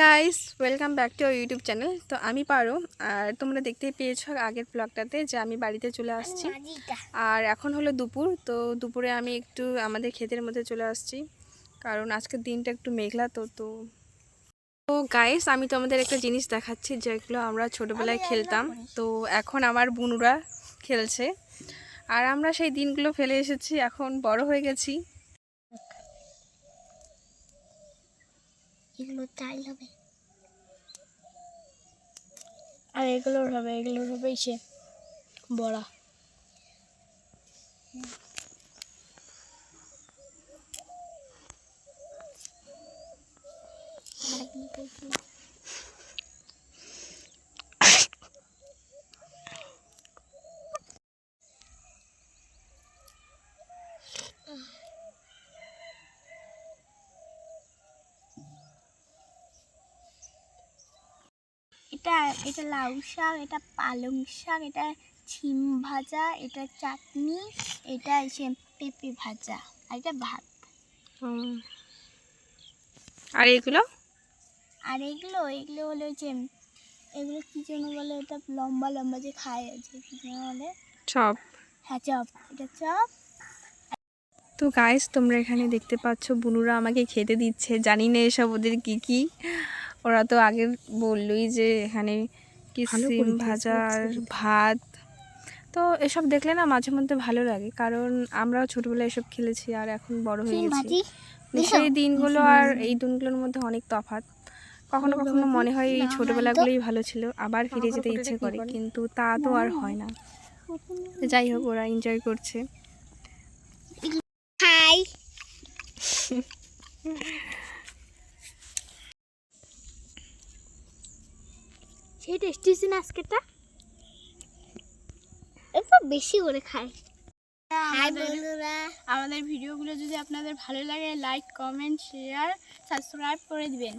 Guys welcome back to YouTube channel তো আমি পারো আর তোমরা দেখতেই পেয়েছ আগের ব্লগটাতে যে আমি বাড়িতে চলে আসছি। আর এখন হলো দুপুর তো দুপুরে আমি একটু আমাদের ক্ষেতের মধ্যে চলে আসছি কারণ আজকের দিনটা একটু মেঘলা তো তো। তো গাইস আমি তোমাদের একটা জিনিস দেখাচ্ছি যেগুলো আমরা ছোটোবেলায় খেলতাম। তো এখন আমার বুনুরা খেলছে। আর আমরা সেই দিনগুলো ফেলে এসেছি এখন বড় হয়ে গেছি। এগুলো চাইল হবে। আর এগুলোর হবে এগুলোর হবে সে বড়া। এটা এটা লাউ শাক এটা পালং শাক এটা ছিম ভাজা এটা চাটনি এটা এসে পেঁপে ভাজা আর এটা ভাত। আর এগুলো? আর এগুলো এগুলো হলো যে এগুলো কি যেন বলে এটা লম্বা লম্বা যে খায় যে কী যেন বলে? চপ। হ্যাঁ চপ এটা চপ। তো গাইস তোমরা এখানে দেখতে পাচ্ছ বুনুরা আমাকে খেতে দিচ্ছে। জানি না এসব ওদের কি কি। ওরা তো আগে বললোই যে এখানে কি সিম ভাজা আর ভাত। তো এসব দেখলে না মাঝে মধ্যে ভালো লাগে। কারণ আমরাও ছোটবেলায় এসব খেলেছি আর এখন বড় হয়ে গেছি। সেই দিনগুলো আর এই দিনগুলোর মধ্যে অনেক তফাৎ। কখনো কখনো মনে হয় এই ছোটবেলাগুলোই ভালো ছিল আবার ফিরে যেতে ইচ্ছে করে কিন্তু তা তো আর হয় না। যাই হোক ওরা এনজয় করছে। সেই টেস্টি না আজকেটা একটু বেশি করে বন্ধুরা আমাদের ভিডিওগুলো যদি আপনাদের ভালো লাগে লাইক কমেন্ট শেয়ার সাবস্ক্রাইব করে দিবেন।